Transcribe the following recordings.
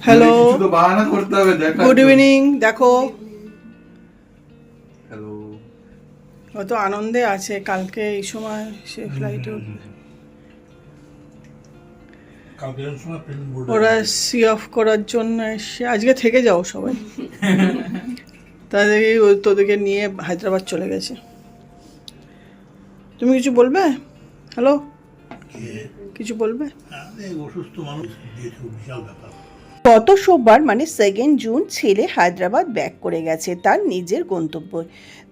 Hello বাহানা করতে হবে গুড ইভিনিং দেখো। হ্যালো কত আনন্দে আছে কালকে এই সময় সে ফ্লাইটে ওরা সি অফ করার জন্য এসে আজকে থেকে যাও সবাই। তাদেরকে তোদেরকে নিয়ে হায়দ্রাবাদ চলে গেছে। তুমি কিছু বলবে? হ্যালো কিছু বলবে? অসুস্থ মানুষ বিশাল ব্যাপার। গত সোমবার মানে সেকেন্ড জুন ছেলে হায়দ্রাবাদ ব্যাক করে গেছে তার নিজের গন্তব্য।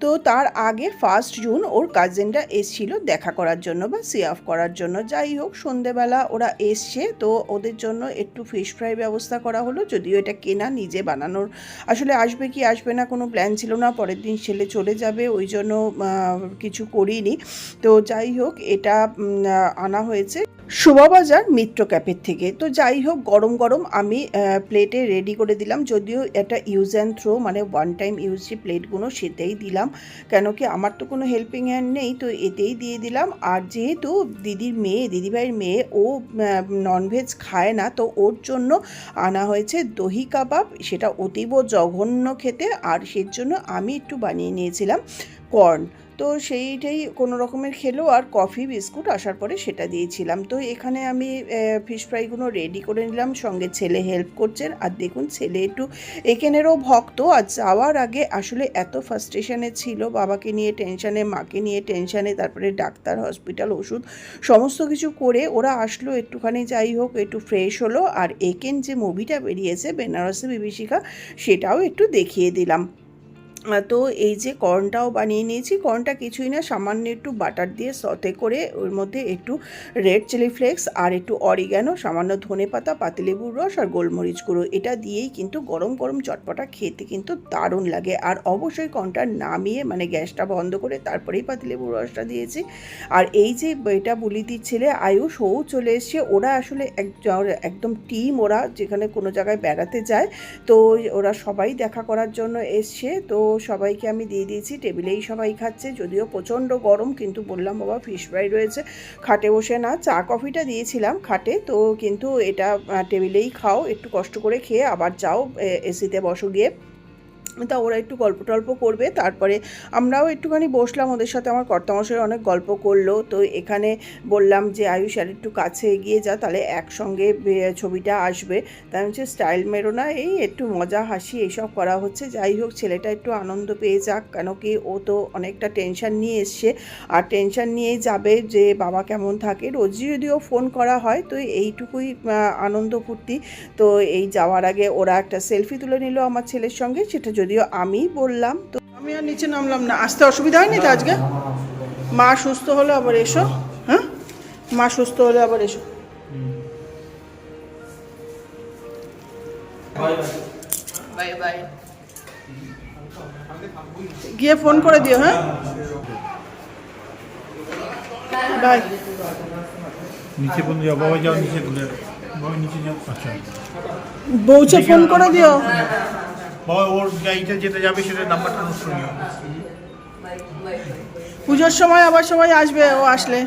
তো তার আগে ফার্স্ট জুন ওর কাজিনরা এসছিল দেখা করার জন্য বা সি অফ করার জন্য। যাই হোক, সন্ধেবেলা ওরা এসছে, তো ওদের জন্য একটু ফিশ ফ্রাই ব্যবস্থা করা হলো। যদিও এটা কেনা, নিজে বানানোর আসলে আসবে কি আসবে না কোনো প্ল্যান ছিল না, পরের দিন ছেলে চলে যাবে, ওই জন্য কিছু করিনি। তো যাই হোক, এটা আনা হয়েছে। শোভাবাজার মিত্র ক্যাফের থেকে। তো যাই হোক, গরম গরম আমি প্লেটে রেডি করে দিলাম। যদিও এটা ইউজ অ্যান্ড থ্রো মানে ওয়ান টাইম ইউজ যে প্লেটগুলো সেটাই দিলাম। কেন কি আমার তো কোনো হেল্পিং হ্যান্ড নেই, তো এতেই দিয়ে দিলাম। আর যেহেতু দিদির মেয়ে, দিদিভাইয়ের মেয়ে, ও ননভেজ খায় না, তো ওর জন্য আনা হয়েছে দহি কাবাব। সেটা অতীব জঘন্য খেতে। আর সের জন্য আমি একটু বানিয়ে নিয়েছিলাম কর্ন তো সেইটাই কোনো রকমের খেলো আর কফি, বিস্কুট আসার পরে সেটা দিয়েছিলাম। তো এখানে আমি ফিশ ফ্রাইগুলো রেডি করে নিলাম, সঙ্গে ছেলে হেল্প করছেন আর দেখুন, ছেলে একটু এখানেরও ভক্ত। আর যাওয়ার আগে আসলে এত ফার্স্টেশনে ছিল, বাবাকে নিয়ে টেনশানে মাকে নিয়ে টেনশানে তারপরে ডাক্তার হসপিটাল ওষুধ, সমস্ত কিছু করে ওরা আসলো একটুখানি যাই হোক, একটু ফ্রেশ হলো। আর একেন যে মুভিটা বেরিয়েছে, বেনারসি বিভীষিকা, সেটাও একটু দেখিয়ে দিলাম। তো এই যে কর্নটাও বানিয়ে নিয়েছি। কর্নটা কিছুই না, সামান্য একটু বাটার দিয়ে সতে করে ওর মধ্যে একটু রেড চিলি ফ্লেক্স আর একটু অরিগ্যানো সামান্য ধনে পাতা, পাতিলেবুর রস আর গোলমরিচ গুঁড়ো। এটা দিয়েই কিন্তু গরম গরম চটপটা খেতে কিন্তু দারুণ লাগে। আর অবশ্যই কর্নটা নামিয়ে মানে গ্যাসটা বন্ধ করে তারপরেই পাতিলেবুর রসটা দিয়েছি। আর এই যে এটা বুলিদির ছেলে আয়ুষ, ও চলে এসছে। ওরা আসলে এক- একদম টিম ওরা, যেখানে কোনো জায়গায় বেড়াতে যায়। তো ওরা সবাই দেখা করার জন্য এসছে। তো সবাইকে আমি দিয়ে দিয়েছি। টেবিলেই সবাই খাচ্ছে। যদিও প্রচণ্ড গরম, কিন্তু বললাম, বাবা ফিশ ফ্রাই রয়েছে। খাটে বসে না, চা, কফিটা দিয়েছিলাম খাটে। তো কিন্তু এটা টেবিলেই খাও, একটু কষ্ট করে খেয়ে আবার যাও এসিতে বসো গিয়ে। তা ওরা একটু গল্প টল্প করবে, তারপরে আমরাও একটুখানি বসলাম ওদের সাথে, আমার কর্তামশাই অনেক গল্প করল, তো এখানে বললাম যে, আয়ুষ, আর একটু কাছে এগিয়ে যা, তাহলে একসঙ্গে ছবিটা আসবে। তাই হচ্ছে স্টাইল মেরো না, এই একটু মজা, হাসি এইসব করা হচ্ছে, যাই হোক, ছেলেটা একটু আনন্দ পেয়ে যাক। কেন কি ও তো অনেকটা টেনশন নিয়ে এসছে, আর টেনশন নিয়েই যাবে যে, বাবা কেমন থাকে, রোজই যদিও ফোন করা হয়, তো এইটুকুই আনন্দ ফুর্তি। তো এই যাওয়ার আগে ওরা একটা সেলফি তুলে নিল আমার ছেলের সঙ্গে, সেটা যদিও আমি বললাম তো আমি আর নিচে নামলাম না। আসতে অসুবিধা হয়নি তো আজকে? মা সুস্থ হলে আবার এসো। হ্যাঁ? মা সুস্থ হলে আবার এসো। গিয়ে ফোন করে দিও হ্যাঁ? বাই। নিচে পর্যন্ত যাও বাবা যাও নিচে ঘুরে নিচে যাও। আচ্ছা। বউছে ফোন করে দিও। ওর গাড়িতে যেতে যাবে নাম্বারটা পুজোর সময় আবার সবাই আসবে ও আসলে।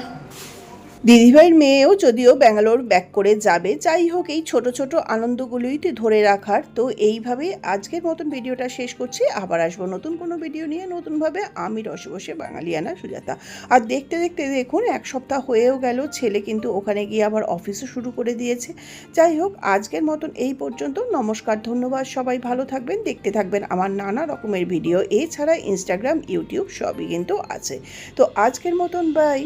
দিদিভাইয়ের মেয়েও যদিও ব্যাঙ্গালোর ব্যাক করে যাবে, যাই হোক এই ছোট ছোট আনন্দগুলোই ধরে রাখার। তো এইভাবে আজকের মতন ভিডিওটা শেষ করছি। আবার আসব নতুন কোনো ভিডিও নিয়ে নতুনভাবে। আমি রসে বসে বাঙালিয়ানা সুজাতা। আর দেখতে দেখতে দেখুন, এক সপ্তাহ হয়েও গেল, ছেলে কিন্তু ওখানে গিয়ে আবার অফিসও শুরু করে দিয়েছে। যাই হোক, আজকের মতন এই পর্যন্ত। নমস্কার, ধন্যবাদ, সবাই ভালো থাকবেন, দেখতে থাকবেন আমার নানা রকমের ভিডিও। এছাড়া ইনস্টাগ্রাম ইউটিউব সবই কিন্তু আছে। তো আজকের মতন বাই